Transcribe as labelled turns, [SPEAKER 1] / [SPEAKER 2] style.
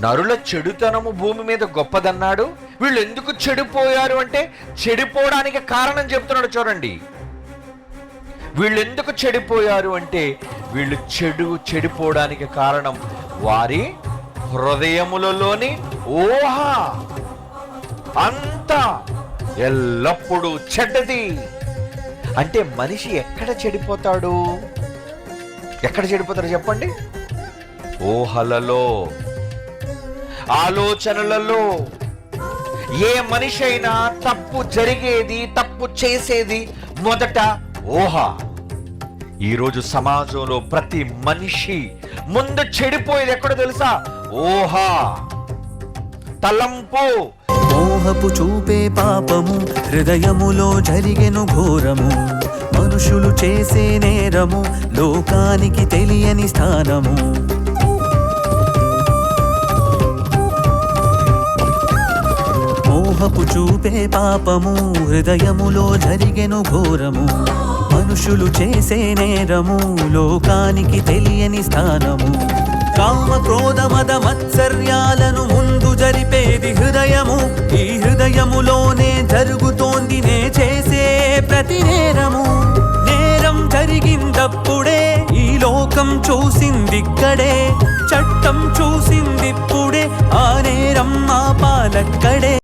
[SPEAKER 1] నరుల చెడుతనము భూమి మీద గొప్పదన్నాడు. వీళ్ళు ఎందుకు చెడిపోయారు అంటే చెడిపోవడానికి కారణం చెప్తున్నాడు చూడండి. వీళ్ళు ఎందుకు చెడిపోయారు అంటే వీళ్ళు చెడు చెడిపోవడానికి కారణం వారి హృదయములలోని ఊహ. అంతా ఎల్లప్పుడూ చెడ్డది. అంటే మనిషి ఎక్కడ చెడిపోతాడు? ఎక్కడ చెడిపోతాడు చెప్పండి? ఊహలలో ఆలోచనలలో ఏ మనిషి అయినా తప్పు జరిగేది తప్పు చేసేది మొదట ఊహ. ఈరోజు సమాజంలో ప్రతి మనిషి ముందు చెడిపోయేది ఎక్కడ తెలుసా? ఊహ. తలంపు.
[SPEAKER 2] మోహపు చూపే పాపము హృదయములో జరిగెను ఘోరము. మనుషులు చేసే నేరము లోకానికి తెలియని స్థానము. మోహపు చూపే పాపము హృదయములో జరిగెను ఘోరము. మనుషులు చేసే నేరము లోకానికి తెలియని స్థానము. కామ క్రోధ మద మత్సర్యాలను ముందు జరిపేది హృదయము. ఈ హృదయములోనే జరుగుతోంది నే చేసే ప్రతి నేరము. నేరం జరిగిందప్పుడే ఈ లోకం చూసిందిక్కడే. చట్టం చూసిందిప్పుడే ఆ నేరం మా పాలక్కడే.